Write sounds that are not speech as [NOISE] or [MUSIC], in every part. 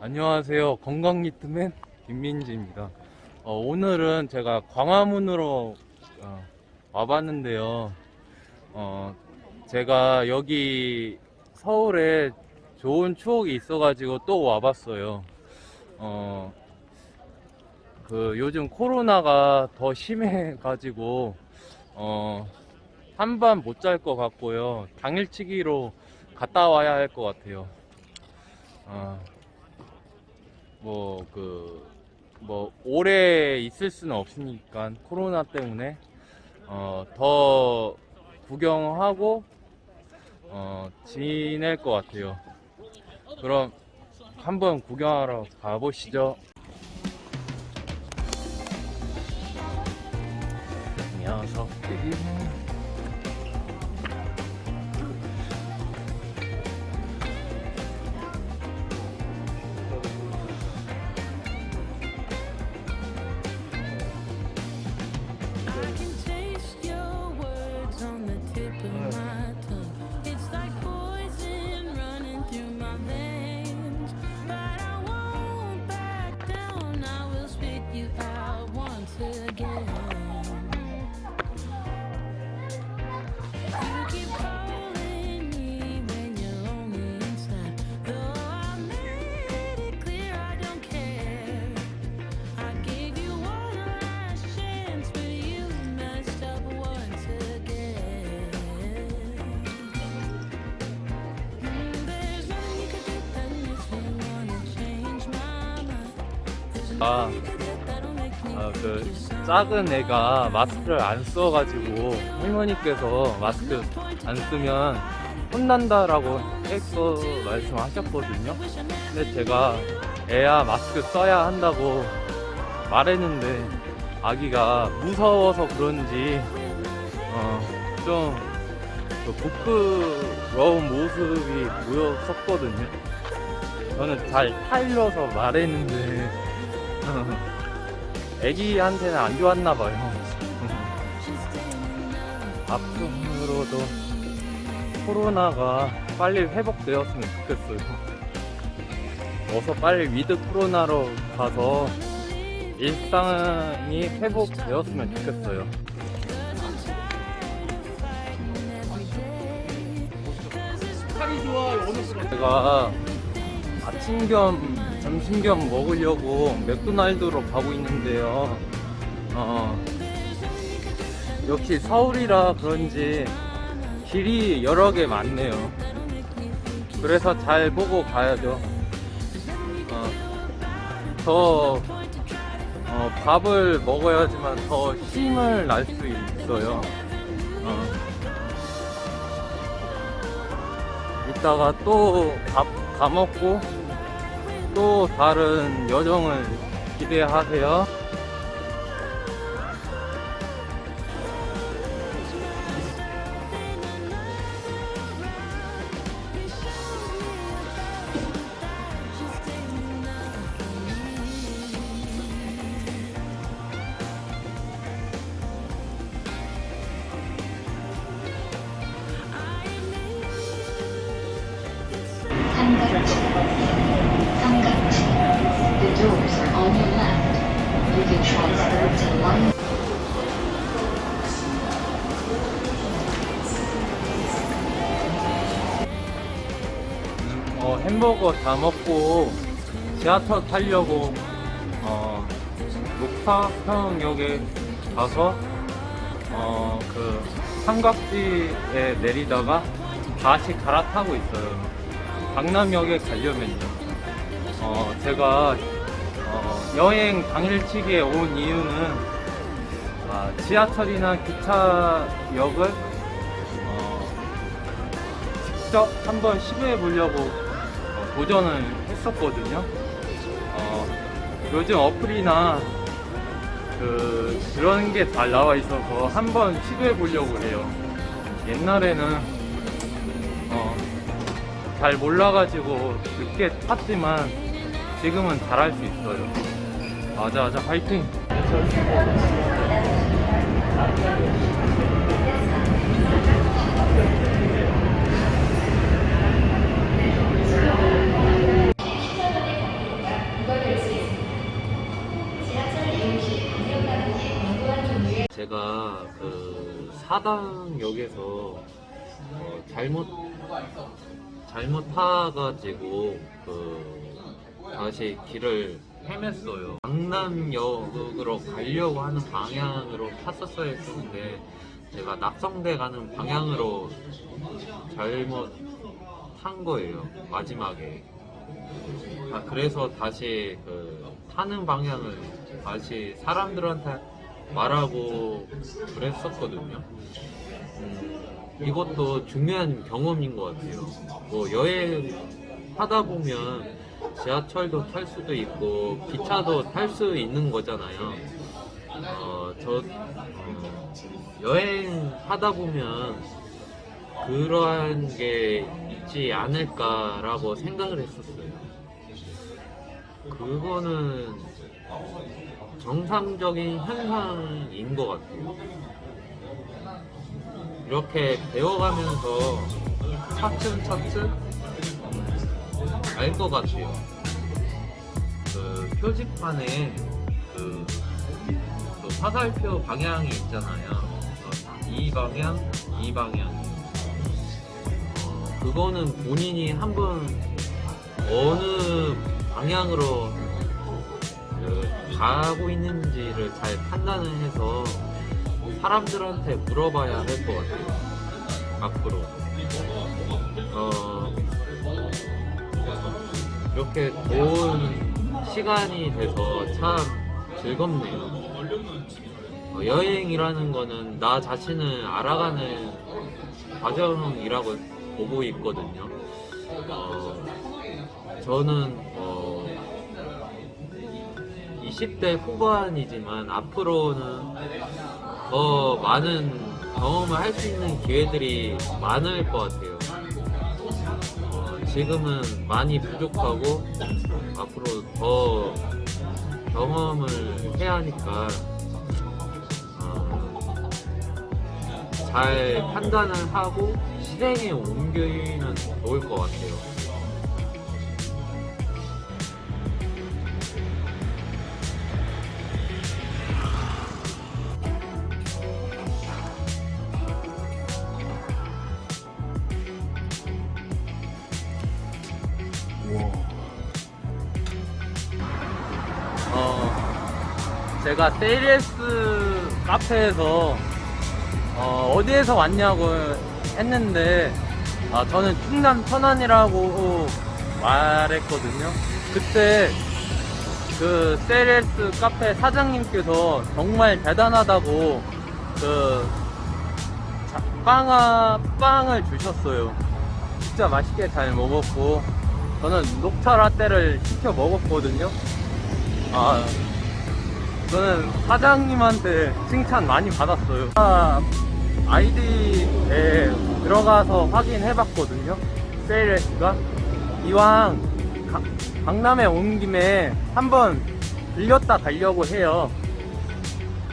안녕하세요. 건강리트맨 김민지입니다. 어, 오늘은 제가 광화문으로 어, 와봤는데요. 어, 제가 여기 서울에 좋은 추억이 있어가지고 또 와봤어요. 어, 그 요즘 코로나가 더 심해가지고 어, 한 밤 못 잘 것 같고요. 당일치기로 갔다 와야 할 것 같아요. 어, 뭐, 그, 뭐, 오래 있을 수는 없으니까, 코로나 때문에, 어, 더 구경하고, 어, 지낼 것 같아요. 그럼, 한번 구경하러 가보시죠. 녀석들이. 아, 아, 그, 작은 애가 마스크를 안 써가지고 할머니께서 마스크 안 쓰면 혼난다라고 했어 말씀하셨거든요. 근데 제가 애야 마스크 써야 한다고 말했는데 아기가 무서워서 그런지 어, 좀그 부끄러운 모습이 보였었거든요. 저는 잘 타일러서 말했는데 [LAUGHS] 애기한테는 안 좋았나 봐요. [LAUGHS] 앞으로도 코로나가 빨리 회복되었으면 좋겠어요. [LAUGHS] 어서 빨리 위드 코로나로 가서 일상이 회복되었으면 좋겠어요. 제가 아침 겸 점심 겸 먹으려고 맥도날드로 가고 있는데요. 어, 역시 서울이라 그런지 길이 여러 개 많네요. 그래서 잘 보고 가야죠. 어, 더 어, 밥을 먹어야지만 더 힘을 날 수 있어요. 어. 이따가 또 밥 다 먹고 또 다른 여정을 기대하세요. 삼 어, 햄버거 다 먹고 지하철 타려고 어, 녹사평역에 가서 어, 그 삼각지에 내리다가 다시 갈아타고 있어요. 강남역에 가려면요. 어, 제가 어, 여행 당일치기에 온 이유는 아, 지하철이나 기차역을 어, 직접 한번 시도해 보려고 어, 도전을 했었거든요. 어, 요즘 어플이나 그 그런 게 잘 나와 있어서 한번 시도해 보려고 해요. 옛날에는 어, 잘 몰라가지고 늦게 탔지만 지금은 잘할 수 있어요. 맞아 맞아. 화이팅. 제가 그 사당역에서 어 잘못 잘못 타가지고 그 다시 길을 헤맸어요. 강남역으로 가려고 하는 방향으로 탔었어야 했는데 제가 낙성대 가는 방향으로 잘못 탄 거예요. 마지막에. 아, 그래서 다시 그 타는 방향을 다시 사람들한테 말하고 그랬었거든요. 음, 이것도 중요한 경험인 것 같아요. 뭐 여행 하다 보면 지하철도 탈 수도 있고 기차도 탈 수 있는 거잖아요. 어, 저 어, 여행 하다 보면 그러한 게 있지 않을까라고 생각을 했었어요. 그거는 정상적인 현상인 것 같아요. 이렇게 배워가면서 차츰차츰 알 것 같아요. 그 표지판에 그, 그 화살표 방향이 있잖아요. 어, 이 방향, 이 방향. 어, 그거는 본인이 한번 어느 방향으로 그 가고 있는지를 잘 판단을 해서 사람들한테 물어봐야 할 것 같아요. 앞으로. 어, 이렇게 좋은 시간이 돼서 참 즐겁네요. 어, 여행이라는 거는 나 자신을 알아가는 과정이라고 보고 있거든요. 어, 저는 어, 20대 후반이지만 앞으로는 더 많은 경험을 할 수 있는 기회들이 많을 것 같아요. 어, 지금은 많이 부족하고 앞으로 더 경험을 해야 하니까 어, 잘 판단을 하고 실행에 옮기면 좋을 것 같아요. 어, 제가 세일스 카페에서 어, 어디에서 왔냐고 했는데 아, 저는 충남 천안이라고 말했거든요. 그때 그 세일스 카페 사장님께서 정말 대단하다고 그 자- 빵아 빵을 주셨어요. 진짜 맛있게 잘 먹었고 저는 녹차 라떼를 시켜 먹었거든요. 아, 저는 사장님한테 칭찬 많이 받았어요. 아, 아이디에 들어가서 확인해봤거든요. 세일레스가 이왕 가- 강남에 온 김에 한번 들렸다 가려고 해요.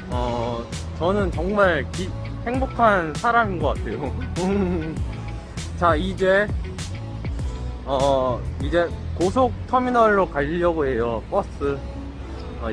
어, 저는 정말 기- 행복한 사람인 것 같아요. [LAUGHS] 자, 이제 어, 이제 고속 터미널로 가려고 해요. 버스. 어,